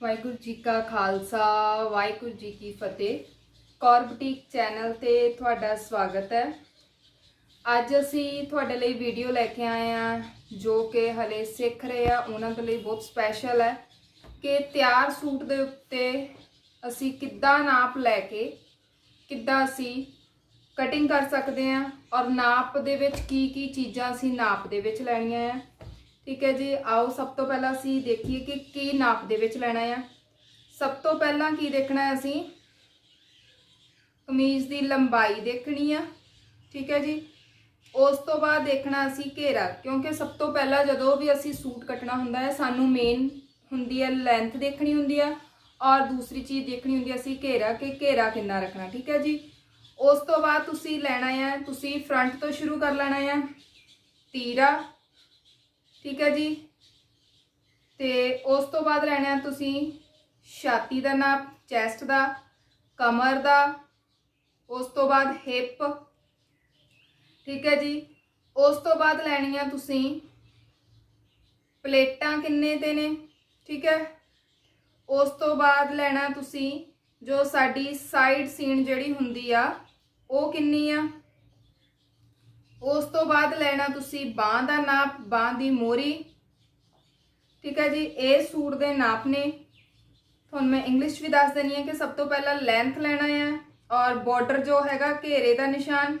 ਵਾਹਿਗੁਰੂ ਜੀ ਕਾ ਖਾਲਸਾ, ਵਾਹਿਗੁਰੂ ਜੀ ਕੀ ਫਤਿਹ। Kaur boutique channel ਤੇ ਤੁਹਾਡਾ ਸਵਾਗਤ ਹੈ। ਅੱਜ ਅਸੀਂ ਤੁਹਾਡੇ ਲਈ ਵੀਡੀਓ ਲੈ ਕੇ ਆਏ ਆ ਜੋ ਕਿ ਹਲੇ ਸਿੱਖ ਰਹੇ ਆ, ਉਹਨਾਂ ਦੇ ਲਈ ਬਹੁਤ ਸਪੈਸ਼ਲ ਹੈ ਕਿ ਤਿਆਰ ਸੂਟ ਦੇ ਉੱਤੇ ਅਸੀਂ ਕਿੱਦਾਂ ਨਾਪ ਲੈ ਕੇ, ਕਿੱਦਾਂ ਅਸੀਂ ਕਟਿੰਗ ਕਰ ਸਕਦੇ ਆ ਔਰ ਨਾਪ ਦੇ ਵਿੱਚ ਕੀ ਕੀ ਚੀਜ਼ਾਂ ਅਸੀਂ ਨਾਪ ਦੇ ਵਿੱਚ ਲੈਣੀਆਂ ਆ। ਠੀਕ ਹੈ ਜੀ, ਆਓ ਸਭ ਤੋਂ ਪਹਿਲਾਂ ਅਸੀਂ ਦੇਖੀਏ ਕਿ ਕੀ ਨਾਪ ਦੇ ਵਿੱਚ ਲੈਣਾ ਆ। ਸਭ ਤੋਂ ਪਹਿਲਾਂ ਕੀ ਦੇਖਣਾ ਹੈ ਅਸੀਂ? ਕਮੀਜ਼ ਦੀ ਲੰਬਾਈ ਦੇਖਣੀ ਆ, ਠੀਕ ਹੈ ਜੀ। ਉਸ ਤੋਂ ਬਾਅਦ ਦੇਖਣਾ ਅਸੀਂ ਘੇਰਾ, ਕਿਉਂਕਿ ਸਭ ਤੋਂ ਪਹਿਲਾਂ ਜਦੋਂ ਵੀ ਅਸੀਂ ਸੂਟ ਕੱਟਣਾ ਹੁੰਦਾ ਹੈ, ਸਾਨੂੰ ਮੇਨ ਹੁੰਦੀ ਹੈ ਲੈਂਥ ਦੇਖਣੀ ਹੁੰਦੀ ਆ, ਔਰ ਦੂਸਰੀ ਚੀਜ਼ ਦੇਖਣੀ ਹੁੰਦੀ ਹੈ ਅਸੀਂ ਘੇਰਾ, ਕਿ ਘੇਰਾ ਕਿੰਨਾ ਰੱਖਣਾ, ਠੀਕ ਹੈ ਜੀ। ਉਸ ਤੋਂ ਬਾਅਦ ਤੁਸੀਂ ਲੈਣਾ ਹੈ ਤੁਸੀਂ ਫਰੰਟ ਤੋਂ ਸ਼ੁਰੂ ਕਰ ਲੈਣਾ ਹੈ ਤੀਰਾ ਠੀਕ ਹੈ ਜੀ। ਤੇ ਉਸ ਤੋਂ ਬਾਅਦ ਲੈਣਾ ਤੁਸੀਂ ਛਾਤੀ ਦਾ ਨਾਪ ਚੈਸਟ ਦਾ, ਕਮਰ ਦਾ, ਉਸ ਤੋਂ ਬਾਅਦ ਹਿਪ ਠੀਕ ਹੈ ਜੀ। ਉਸ ਤੋਂ ਬਾਅਦ ਲੈਣੀ ਆ ਤੁਸੀਂ ਪਲੇਟਾਂ ਕਿੰਨੇ ਤੇ ਨੇ, ਠੀਕ ਹੈ। ਉਸ ਤੋਂ ਬਾਅਦ ਲੈਣਾ ਤੁਸੀਂ ਜੋ ਸਾਡੀ ਸਾਈਡ ਸੀਨ ਜਿਹੜੀ ਹੁੰਦੀ ਆ, ਉਹ ਕਿੰਨੀ ਆ? ਉਸ ਤੋਂ ਬਾਅਦ ਲੈਣਾ ਤੁਸੀਂ ਬਾਹ ਦਾ ਨਾਪ, ਬਾਹ ਦੀ ਮੋਰੀ। ਠੀਕ ਹੈ ਜੀ, ਇਹ ਸੂਟ ਦੇ ਨਾਪ ਨੇ। ਤੁਹਾਨੂੰ ਮੈਂ ਇੰਗਲਿਸ਼ ਵੀ ਦੱਸ ਦੇਣੀ ਹੈ ਕਿ ਸਭ ਤੋਂ ਪਹਿਲਾਂ ਲੈਂਥ ਲੈਣਾ ਹੈ ਔਰ ਬਾਰਡਰ ਜੋ ਹੈਗਾ ਘੇਰੇ ਦਾ ਨਿਸ਼ਾਨ।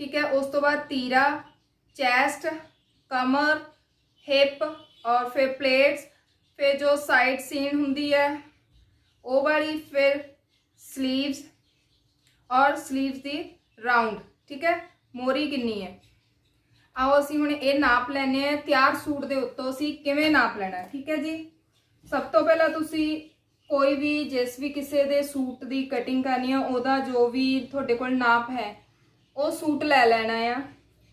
ਠੀਕ ਹੈ, ਉਸ ਤੋਂ ਬਾਅਦ ਤੀਰਾ ਚੈਸਟ ਕਮਰ ਹਿਪ ਔਰ ਫਿਰ ਪਲੇਟਸ ਫਿਰ ਜੋ ਸਾਈਡ ਸੀਨ ਹੁੰਦੀ ਹੈ, ਉਹ ਵਾਲੀ, ਫਿਰ ਸਲੀਵਸ ਔਰ ਸਲੀਵਸ ਦੀ ਰਾਉਂਡ ਠੀਕ ਹੈ ਮੋਰੀ ਕਿੰਨੀ ਹੈ? ਆਓ ਅਸੀਂ ਹੁਣ ਇਹ ਨਾਪ ਲੈਣੇ ਆ ਤਿਆਰ ਸੂਟ ਦੇ ਉੱਤੋਂ ਅਸੀਂ ਕਿਵੇਂ ਨਾਪ ਲੈਣਾ ਠੀਕ ਹੈ ਜੀ? ਸਭ ਤੋਂ ਪਹਿਲਾਂ ਤੁਸੀਂ ਕੋਈ ਵੀ, ਜਿਸ ਵੀ ਕਿਸੇ ਦੇ ਸੂਟ ਦੀ ਕਟਿੰਗ ਕਰਨੀ ਆ, ਉਹਦਾ ਜੋ ਵੀ ਤੁਹਾਡੇ ਕੋਲ ਨਾਪ ਹੈ, ਉਹ ਸੂਟ ਲੈ ਲੈਣਾ ਆ।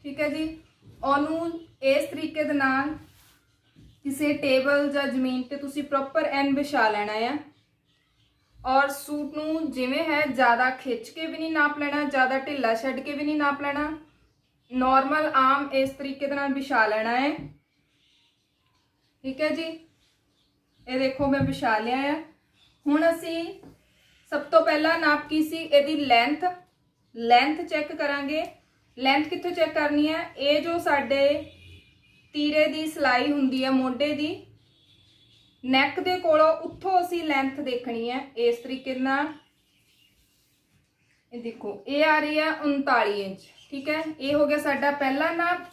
ਠੀਕ ਹੈ ਜੀ? ਉਹਨੂੰ ਇਸ ਤਰੀਕੇ ਦੇ ਨਾਲ ਕਿਸੇ ਟੇਬਲ ਜਾਂ ਜ਼ਮੀਨ ਤੇ ਤੁਸੀਂ ਪ੍ਰੋਪਰ ਐਨ ਵਿਛਾ ਲੈਣਾ ਆ। ਔਰ ਸੂਟ ਨੂੰ ਜਿਵੇਂ ਹੈ, ਜ਼ਿਆਦਾ ਖਿੱਚ ਕੇ ਵੀ ਨਹੀਂ ਨਾਪ ਲੈਣਾ, ਜ਼ਿਆਦਾ ਢਿੱਲਾ ਛੱਡ ਕੇ ਵੀ ਨਹੀਂ ਨਾਪ ਲੈਣਾ। ਨਾਰਮਲ ਆਮ ਇਸ ਤਰੀਕੇ ਦੇ ਨਾਲ ਵਿਛਾ ਲੈਣਾ ਹੈ। ਠੀਕ ਹੈ ਜੀ? ਇਹ ਦੇਖੋ ਮੈਂ ਵਿਛਾ ਲਿਆ ਹੈ। ਹੁਣ ਅਸੀਂ ਸਭ ਤੋਂ ਪਹਿਲਾਂ ਨਾਪ ਕੀ ਸੀ? ਇਹਦੀ ਲੈਂਥ ਲੈਂਥ ਚੈੱਕ ਕਰਾਂਗੇ। ਲੈਂਥ ਕਿੱਥੋਂ ਚੈੱਕ ਕਰਨੀ ਹੈ? ਇਹ ਜੋ ਸਾਡੇ ਤੀਰੇ ਦੀ ਸਲਾਈ ਹੁੰਦੀ ਹੈ, ਮੋਢੇ ਦੀ ਨੈਕ ਦੇ ਕੋਲੋਂ ਉੱਥੋਂ ਅਸੀਂ ਲੈਂਥ ਦੇਖਣੀ ਹੈ, ਇਸ ਤਰੀਕੇ ਨਾਲ। ਇਹ ਦੇਖੋ ਇਹ ਆ ਰਹੀ ਹੈ 39 ਇੰਚ, ਠੀਕ ਹੈ? ਇਹ ਹੋ ਗਿਆ ਸਾਡਾ ਪਹਿਲਾ ਨਾਪ।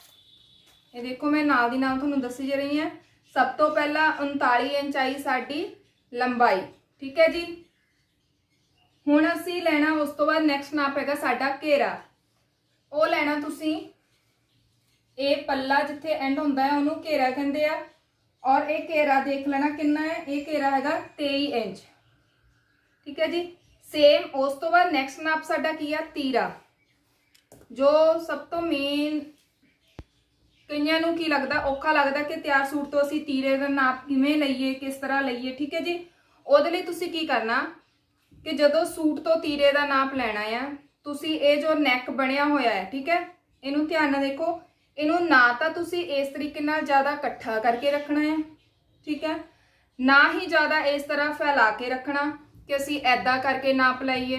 ਇਹ ਦੇਖੋ, ਮੈਂ ਨਾਲ ਦੀ ਨਾਲ ਤੁਹਾਨੂੰ ਦੱਸੀ ਜਾ ਰਹੀ ਹਾਂ। ਸਭ ਤੋਂ ਪਹਿਲਾਂ 39 ਇੰਚ ਆਈ ਸਾਡੀ ਲੰਬਾਈ, ਠੀਕ ਹੈ ਜੀ? ਹੁਣ ਅਸੀਂ ਲੈਣਾ, ਉਸ ਤੋਂ ਬਾਅਦ ਨੈਕਸਟ ਨਾਪ ਹੈਗਾ ਸਾਡਾ ਘੇਰਾ। ਉਹ ਲੈਣਾ ਤੁਸੀਂ, ਇਹ ਪੱਲਾ ਜਿੱਥੇ ਐਂਡ ਹੁੰਦਾ ਹੈ, ਉਹਨੂੰ ਘੇਰਾ ਕਹਿੰਦੇ ਆ। ਔਰ ਇਹ ਘੇਰਾ ਦੇਖ ਲੈਣਾ ਕਿੰਨਾ ਹੈ। ਇਹ ਘੇਰਾ ਹੈਗਾ 23 ਇੰਚ। ਠੀਕ ਹੈ ਜੀ? ਸੇਮ ਉਸ ਤੋਂ ਬਾਅਦ ਨੈਕਸਟ ਨਾਪ ਸਾਡਾ ਕੀ ਆ? ਤੀਰਾ। ਜੋ ਸਭ ਤੋਂ ਮੇਨ ਕਈਆਂ ਨੂੰ ਕੀ ਲੱਗਦਾ, ਔਖਾ ਲੱਗਦਾ ਕਿ ਤਿਆਰ ਸੂਟ ਤੋਂ ਅਸੀਂ ਤੀਰੇ ਦਾ ਨਾਪ ਕਿਵੇਂ ਲਈਏ, ਕਿਸ ਤਰ੍ਹਾਂ ਲਈਏ, ਠੀਕ ਹੈ ਜੀ? ਉਹਦੇ ਲਈ ਤੁਸੀਂ ਕੀ ਕਰਨਾ ਕਿ ਜਦੋਂ ਸੂਟ ਤੋਂ ਤੀਰੇ ਦਾ ਨਾਪ ਲੈਣਾ ਆ, ਤੁਸੀਂ ਇਹ ਜੋ ਨੈਕ ਬਣਿਆ ਹੋਇਆ ਹੈ, ਠੀਕ ਹੈ? ਇਹਨੂੰ ਧਿਆਨ ਨਾਲ ਦੇਖੋ। ਇਹਨੂੰ ਨਾ ਤਾਂ ਤੁਸੀਂ ਇਸ ਤਰੀਕੇ ਨਾਲ ਜ਼ਿਆਦਾ ਇਕੱਠਾ ਕਰਕੇ ਰੱਖਣਾ ਹੈ, ਠੀਕ ਹੈ? ਨਾ ਹੀ ਜ਼ਿਆਦਾ ਇਸ ਤਰ੍ਹਾਂ ਫੈਲਾ ਕੇ ਰੱਖਣਾ ਕਿ ਅਸੀਂ ਐਦਾਂ ਕਰਕੇ ਨਾ ਲਈਏ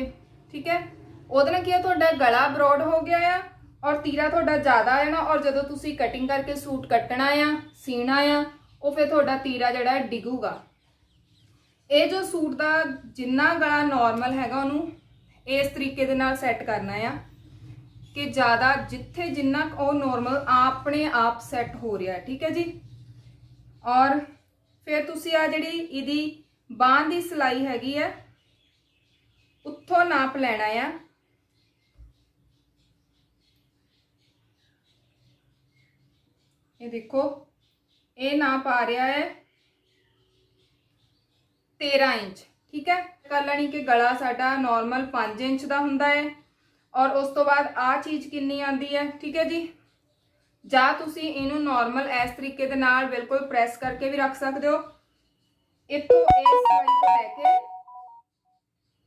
ਠੀਕ ਹੈ? ਉਹਦੇ ਨਾਲ ਕੀ ਹੈ ਤੁਹਾਡਾ ਗਲਾ ਬਰੋਡ ਹੋ ਗਿਆ ਆ ਔਰ ਤੀਰਾ ਤੁਹਾਡਾ ਜ਼ਿਆਦਾ ਆ ਨਾ, ਔਰ ਜਦੋਂ ਤੁਸੀਂ ਕਟਿੰਗ ਕਰਕੇ ਸੂਟ ਕੱਟਣਾ ਆ, ਸੀਣਾ ਆ, ਉਹ ਫਿਰ ਤੁਹਾਡਾ ਤੀਰਾ ਜਿਹੜਾ ਡਿੱਗੂਗਾ। ਇਹ ਜੋ ਸੂਟ ਦਾ ਜਿੰਨਾ ਗਲਾ ਨਾਰਮਲ ਹੈਗਾ ਉਹਨੂੰ ਇਸ ਤਰੀਕੇ ਦੇ ਨਾਲ ਸੈੱਟ ਕਰਨਾ ਆ। ਕਿ ਜ਼ਿਆਦਾ ਜਿੱਥੇ ਜਿੰਨਾ ਉਹ ਨੋਰਮਲ ਆਪਣੇ ਆਪ ਸੈੱਟ ਹੋ ਰਿਹਾ ਠੀਕ ਹੈ ਜੀ? ਔਰ ਫਿਰ ਤੁਸੀਂ ਆ ਜਿਹੜੀ ਇਹਦੀ ਬਾਂਹ ਦੀ ਸਲਾਈ ਹੈਗੀ ਹੈ, ਉੱਥੋਂ ਨਾਪ ਲੈਣਾ ਆ। ਇਹ ਦੇਖੋ, ਇਹ ਨਾਪ ਆ ਰਿਹਾ ਹੈ 13 ਇੰਚ, ਠੀਕ ਹੈ? ਕਰ ਲੈਣੀ ਕਿ ਗਲਾ ਸਾਡਾ ਨਾਰਮਲ 5 ਇੰਚ ਦਾ ਹੁੰਦਾ ਹੈ। ਔਰ ਉਸ ਤੋਂ ਬਾਅਦ ਆ ਚੀਜ਼ ਕਿੰਨੀ ਆਂਦੀ ਹੈ? ਠੀਕ ਹੈ ਜੀ? ਜਾਂ ਤੁਸੀਂ ਇਹਨੂੰ ਨਾਰਮਲ ਇਸ ਤਰੀਕੇ ਦੇ ਨਾਲ ਬਿਲਕੁਲ ਪ੍ਰੈਸ ਕਰਕੇ ਵੀ ਰੱਖ ਸਕਦੇ ਹੋ। ਇੱਥੋਂ ਇਸ ਸਲਾਈ ਤੋਂ ਲੈ ਕੇ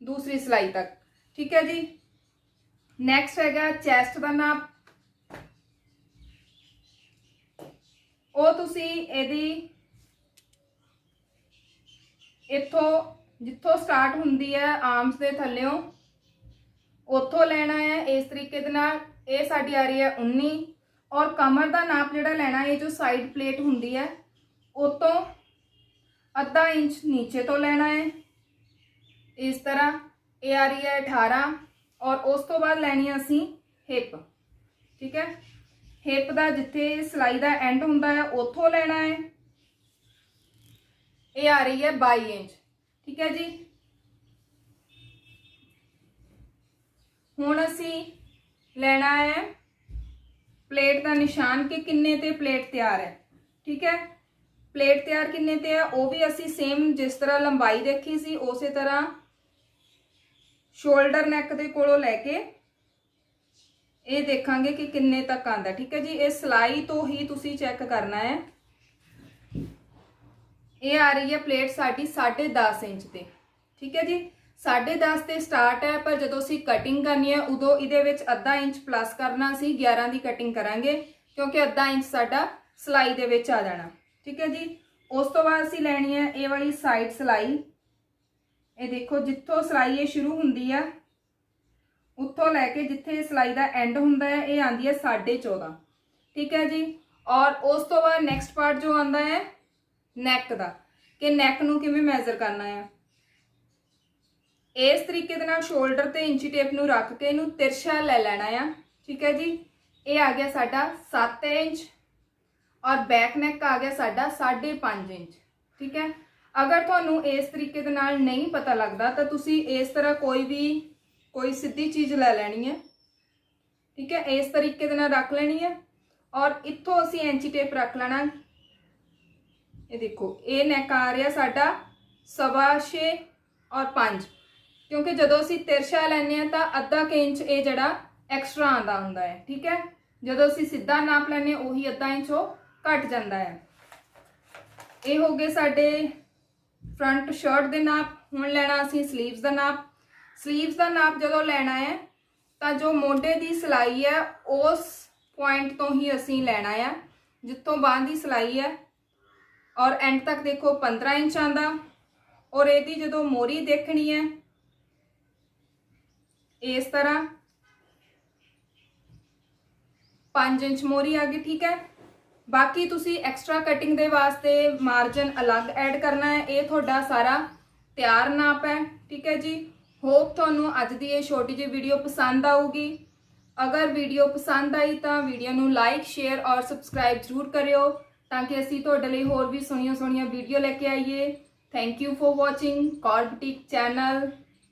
ਦੂਸਰੀ ਸਲਾਈ ਤੱਕ। ਠੀਕ ਹੈ ਜੀ? ਨੈਕਸਟ ਹੈਗਾ ਚੈਸਟ ਦਾ ਨਾਪ। ਉਹ ਤੁਸੀਂ ਇਹਦੀ ਇੱਥੋਂ ਜਿੱਥੋਂ ਸਟਾਰਟ ਹੁੰਦੀ ਹੈ ਆਰਮਸ ਦੇ ਥੱਲਿਓਂ ਉੱਥੋਂ ਲੈਣਾ ਹੈ, ਇਸ ਤਰੀਕੇ ਦੇ ਨਾਲ ਇਹ ਸਾਡੀ ਆ ਰਹੀ ਹੈ 19 ਔਰ ਕਮਰ ਦਾ ਨਾਪ ਜਿਹੜਾ ਲੈਣਾ ਹੈ ਜੋ ਸਾਈਡ ਪਲੇਟ ਹੁੰਦੀ ਹੈ, ਉਤੋਂ ਅੱਧਾ ਇੰਚ ਨੀਚੇ ਤੋਂ ਲੈਣਾ ਹੈ। ਇਸ ਤਰ੍ਹਾਂ ਇਹ ਆ ਰਹੀ ਹੈ 18 ਔਰ ਉਸ ਤੋਂ ਬਾਅਦ ਲੈਣੀ ਹੈ ਅਸੀਂ ਹਿਪ ਠੀਕ ਹੈ? ਹਿਪ ਦਾ ਜਿੱਥੇ ਸਿਲਾਈ ਦਾ ਐਂਡ ਹੁੰਦਾ ਹੈ, ਉੱਥੋਂ ਲੈਣਾ ਹੈ। ਇਹ ਆ ਰਹੀ ਹੈ 22 ਇੰਚ। ਠੀਕ ਹੈ ਜੀ? ਹੁਣ ਅਸੀਂ ਲੈਣਾ ਹੈ ਪਲੇਟ ਦਾ ਨਿਸ਼ਾਨ ਕਿ ਕਿੰਨੇ ਤੇ ਪਲੇਟ ਤਿਆਰ ਹੈ। ਠੀਕ ਹੈ? ਪਲੇਟ ਤਿਆਰ ਕਿੰਨੇ ਤੇ ਹੈ ਉਹ ਵੀ ਅਸੀਂ ਸੇਮ ਜਿਸ ਤਰ੍ਹਾਂ ਲੰਬਾਈ ਦੇਖੀ ਸੀ, ਉਸੇ ਤਰ੍ਹਾਂ ਸ਼ੋਲਡਰ ਨੈਕ ਦੇ ਕੋਲੋਂ ਲੈ ਕੇ ਇਹ ਦੇਖਾਂਗੇ ਕਿ ਕਿੰਨੇ ਤੱਕ ਆਂਦਾ ਠੀਕ ਹੈ ਜੀ? ਇਹ ਸਲਾਈ ਤੋਂ ਹੀ ਤੁਸੀਂ ਚੈੱਕ ਕਰਨਾ ਹੈ। ਇਹ ਆ ਰਹੀ ਹੈ ਪਲੇਟ ਸਾਡੀ 10.5 ਇੰਚ ਤੇ। ਠੀਕ ਹੈ ਜੀ? 10.5 ਤੇ ਸਟਾਰਟ ਹੈ, ਪਰ ਜਦੋਂ ਅਸੀਂ ਕਟਿੰਗ ਕਰਨੀ ਹੈ, ਉਦੋਂ ਇਹਦੇ ਵਿੱਚ ਅੱਧਾ ਇੰਚ ਪਲੱਸ ਕਰਨਾ ਸੀ 11 ਦੀ ਕਟਿੰਗ ਕਰਾਂਗੇ, ਕਿਉਂਕਿ ਅੱਧਾ ਇੰਚ ਸਾਡਾ ਸਲਾਈ ਦੇ ਵਿੱਚ ਆ ਜਾਣਾ। ਠੀਕ ਹੈ ਜੀ? ਉਸ ਤੋਂ ਬਾਅਦ ਅਸੀਂ ਲੈਣੀ ਹੈ ਇਹ ਵਾਲੀ ਸਾਈਡ ਸਲਾਈ। ਇਹ ਦੇਖੋ, ਜਿੱਥੋਂ ਸਲਾਈ ਇਹ ਸ਼ੁਰੂ ਹੁੰਦੀ ਆ, ਉੱਥੋਂ ਲੈ ਕੇ ਜਿੱਥੇ ਸਲਾਈ ਦਾ ਐਂਡ ਹੁੰਦਾ ਹੈ, ਇਹ ਆਂਦੀ ਹੈ 14.5 ਠੀਕ ਹੈ ਜੀ? ਔਰ ਉਸ ਤੋਂ ਬਾਅਦ ਨੈਕਸਟ ਪਾਰਟ ਜੋ ਆਂਦਾ ਹੈ ਨੈਕ ਦਾ। ਕਿ ਨੈਕ ਨੂੰ ਕਿਵੇਂ ਮੈਜ਼ਰ ਕਰਨਾ ਹੈ? ਇਸ ਤਰੀਕੇ ਦੇ ਨਾਲ ਸ਼ੋਲਡਰ ਤੇ ਇੰਚੀ ਟੇਪ ਨੂੰ ਰੱਖ ਕੇ ਇਹਨੂੰ ਤਿਰਛਾ ਲੈ ਲੈਣਾ ਆ। ਠੀਕ ਹੈ ਜੀ? ਇਹ ਆ ਗਿਆ ਸਾਡਾ 7 ਇੰਚ ਔਰ ਬੈਕ ਨੈਕ ਆ ਗਿਆ ਸਾਡਾ 5.5 ਇੰਚ। ਠੀਕ ਹੈ? ਅਗਰ ਤੁਹਾਨੂੰ ਇਸ ਤਰੀਕੇ ਦੇ ਨਾਲ ਨਹੀਂ ਪਤਾ ਲੱਗਦਾ ਤਾਂ ਤੁਸੀਂ ਇਸ ਤਰ੍ਹਾਂ ਕੋਈ ਵੀ, ਕੋਈ ਸਿੱਧੀ ਚੀਜ਼ ਲੈ ਲੈਣੀ ਹੈ। ਠੀਕ ਹੈ? ਇਸ ਤਰੀਕੇ ਦੇ ਨਾਲ ਰੱਖ ਲੈਣੀ ਹੈ ਔਰ ਇੱਥੋਂ ਅਸੀਂ ਇੰਚੀ ਟੇਪ ਰੱਖ ਲੈਣਾ। ਇਹ ਦੇਖੋ, ਇਹ ਨੈਕ ਆ ਰਿਹਾ ਸਾਡਾ ਸਵਾ 6 ਔਰ 5 ਕਿਉਂਕਿ ਜਦੋਂ ਅਸੀਂ ਤਿਰਛਾ ਲੈਨੇ ਆ ਤਾਂ ਅੱਧਾ ਕੁ ਇੰਚ ਇਹ ਜਿਹੜਾ ਐਕਸਟਰਾ ਆਂਦਾ ਹੁੰਦਾ ਹੈ, ਠੀਕ ਹੈ? ਜਦੋਂ ਅਸੀਂ ਸਿੱਧਾ ਨਾਪ ਲੈਨੇ ਉਹੀ ਅੱਧਾ ਇੰਚ ਉਹ ਘਟ ਜਾਂਦਾ ਹੈ। ਇਹ ਹੋ ਗਏ ਸਾਡੇ ਫਰੰਟ ਸ਼ਰਟ ਦੇ ਨਾਪ, ਹੁਣ ਲੈਣਾ ਅਸੀਂ 슬ੀਵਸ ਦਾ ਨਾਪ। 슬ੀਵਸ ਦਾ ਨਾਪ ਜਦੋਂ ਲੈਣਾ ਹੈ, ਤਾਂ ਜੋ ਮੋਢੇ ਦੀ ਸਿਲਾਈ ਹੈ, ਉਸ ਪੁਆਇੰਟ ਤੋਂ ਹੀ ਅਸੀਂ ਲੈਣਾ ਆ ਜਿੱਥੋਂ ਬਾਂਹ ਦੀ ਸਿਲਾਈ ਹੈ। ਔਰ ਐਂਡ ਤੱਕ ਦੇਖੋ 15 ਇੰਚ ਆਂਦਾ ਔਰ ਇਹਦੀ ਜਦੋਂ ਮੋਰੀ ਦੇਖਣੀ ਹੈ ਇਸ ਤਰ੍ਹਾਂ 5 ਇੰਚ ਮੋਰੀ ਆ ਗਈ, ਠੀਕ ਹੈ। ਬਾਕੀ ਤੁਸੀਂ ਐਕਸਟਰਾ ਕਟਿੰਗ ਦੇ ਵਾਸਤੇ ਮਾਰਜਨ ਅਲੱਗ ਐਡ ਕਰਨਾ ਹੈ, ਇਹ ਤੁਹਾਡਾ ਸਾਰਾ ਤਿਆਰ ਨਾਪ ਹੈ, ਠੀਕ ਹੈ ਜੀ। ਹੋਪ ਤੁਹਾਨੂੰ ਅੱਜ ਦੀ ਇਹ ਛੋਟੀ ਜਿਹੀ ਵੀਡੀਓ ਪਸੰਦ ਆਊਗੀ। ਅਗਰ ਵੀਡੀਓ ਪਸੰਦ ਆਈ ਤਾਂ ਵੀਡੀਓ ਨੂੰ ਲਾਈਕ ਸ਼ੇਅਰ ਔਰ ਸਬਸਕ੍ਰਾਈਬ ਜ਼ਰੂਰ ਕਰਿਓ, ਤਾਂ ਕਿ ਅਸੀਂ ਤੁਹਾਡੇ ਲਈ ਹੋਰ ਵੀ ਸੋਹਣੀਆਂ ਸੋਹਣੀਆਂ ਵੀਡੀਓ ਲੈ ਕੇ ਆਈਏ। Thank you for watching Kaur boutique channel